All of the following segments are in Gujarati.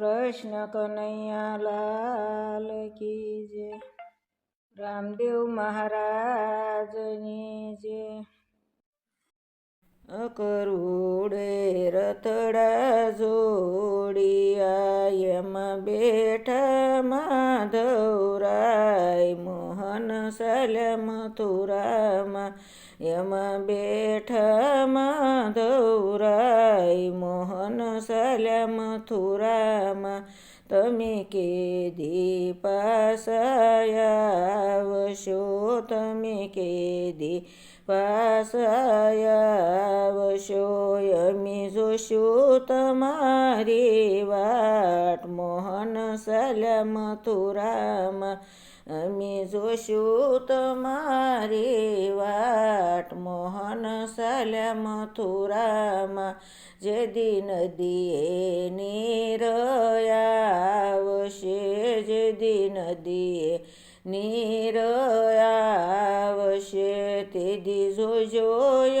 કૃષ્ણ કનૈયા લાલ કી જય. રામદેવ મહારાજની જય. અકરૂડે રતડા જોડિયા એમ બેઠા માધવરાય, મોહન સલમ તુરામાં એમ બેઠા માધવરાય સલમ તુરામાં તમે કે દીપાસયાવશો તમે કે દી પાસયાવશો અમે જોશું તમારી વાટ મોહન સલમ તુરામાં અમે જોશું તમારી વાટ મોહન સલમ તુરામાં જેદી જે દિન જેદી નદીએ નીરયાવશે તેદી જોજો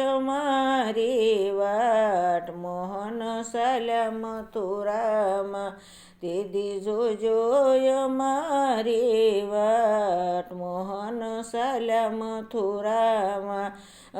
અમારી વાટ મોહન સલમ તુરામાં તેદી જોજો અમારી વાટ મોહન સલામ થોરામાં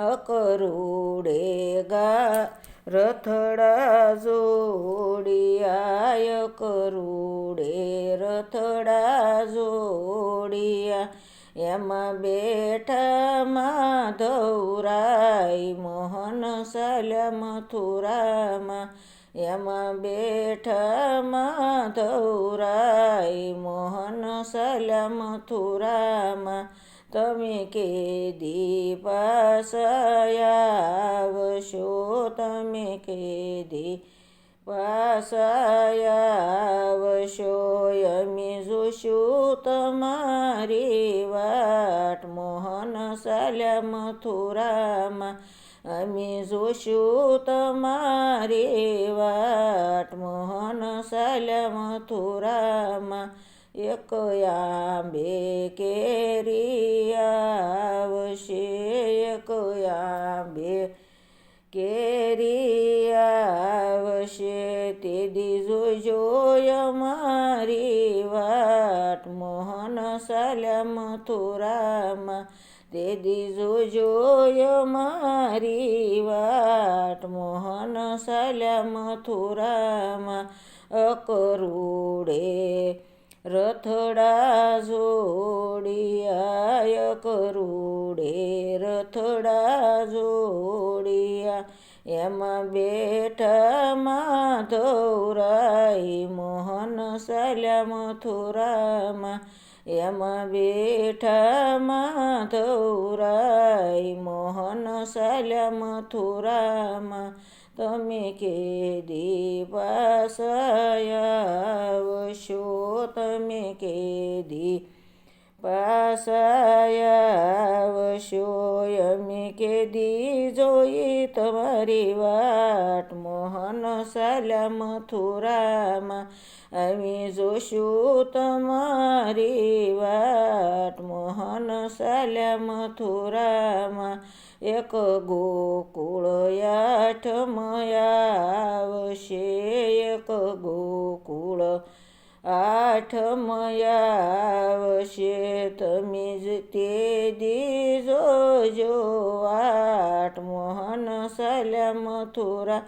અકરુડે ગા. રથડા જોડિયા કરુડે, રથડા જોડિયા એમાં બેઠા માધવરાય, મોહન સલમ થુરામાં એમાં બેઠા માધવરાય મોહન સલમ થુરામાં, તમે કે દીપાસયાવશો? તમે કે દી પાસયાવશો અમે જોશું તમારી વાટ મોહન સલમ થુરામાં. અમે જોશું તમારે વાટ મોહન સલમ થુરામાં એક આંબે કેરી આવશે. એક આંબે કેરી આવશે. તે દીજો જોય મારી વાટ મોહન સલમ થુરામાં તે જોજો મારી વાટ, મોહન સલામ થોરામાં અકરૂડે રથડા જોડિયા કરુડે, રથડા જોડિયા એમાં બેઠા માધવરાય, મોહન સલામ થુરામાં એમાં બેઠા માધવરાય મોહન સલમ થુરામાં, તમે કે દીપાસયાવશો? તમે કે દી પાસયાવશો અમે કે દી જોઈ તમારી વાટ મોહન સલમ થુરામાં અમે જોશું તમારી વાટ મોહન સલમ થુરામાં એક ગોકુળ આઠમયાવશે એક ગોકુળ આઠમયાવશે તમે જ તે દીજો જો આઠ મોહન સલમ થુરા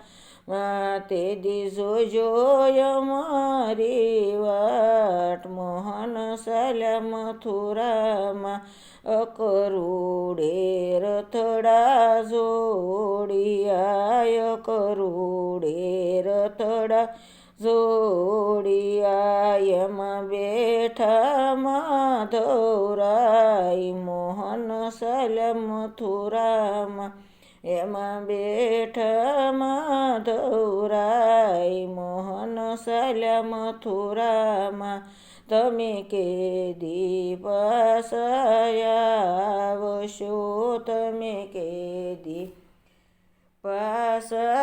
તે દીજો જોય મારી વાટ, મોહન સલમ થુરામાં અકરૂડે રથડા જોડિયા કરુડે રથડા જોડિયા એમાં બેઠા માધવરાય, મોહન સલમ થુરામાં, એમાં બેઠા મોહન મથુરામાં તમે કે દીપાસયાવશો તમે કે દી પાસયાવશો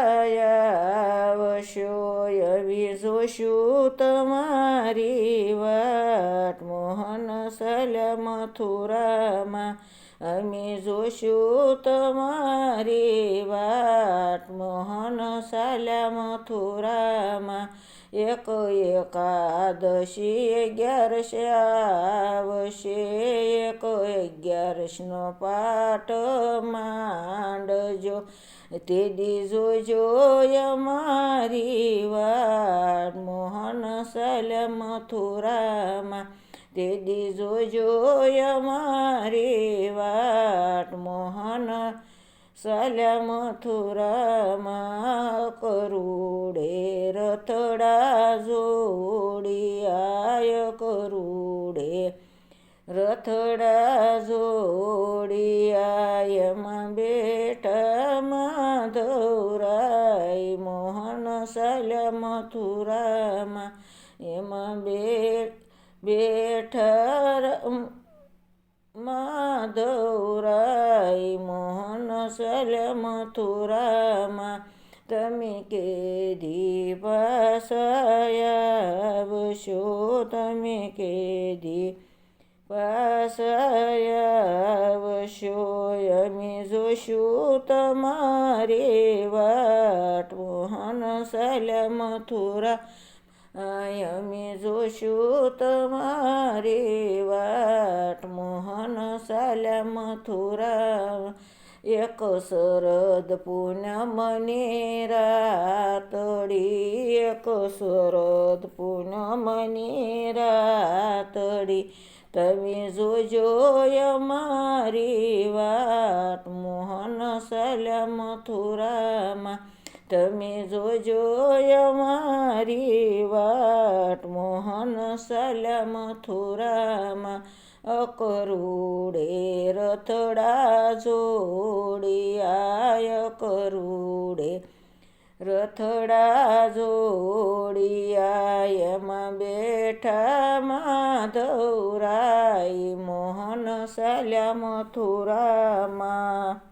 આવી જોશું તમારી વાટ મોહન સલમ મથુરામાં અમે જોશું તમારી વાત મોહન સાલા મથુરામાં એક એકાદશી અગિયારસ આવશે એક અગિયારસનો પાઠ માંડજો. તે દીજો જોય મારી વાત, મોહન સલ મથુરામાં તે દીજો જોય મારી વાત, મોહન સલ મથુરામાં કરુડે રથડા જોડિયાય કરુડે. રથડા જોડિયાયમાં બેઠા માધવરાય, મોહન સલ મથુરામાં એમાં બે બેઠા માધવરાય મોહન સલ મથુરામાં તમે કે પાસયાવશો તમે કેદી પાસયાવશો અમે જોશું તમારે વાટ મોહન સલ મથુરા અમે જોશું તમારી વાટ મોહન સલ મથુરા એક શરદ પૂનમની રાતડી, એક શરદ પૂનમની રાતડી. તમે જોજો અમારી વાત, મોહન સલમ મથુરામાં તમે જોજો અમારી વાટ મોહન સલમ મથુરામાં અકરૂડે રથડા જોડિયા કરૂડે રથડા જોડિયાયમાં બેઠા માધવરાય. મોહન સલમ મથુરામાં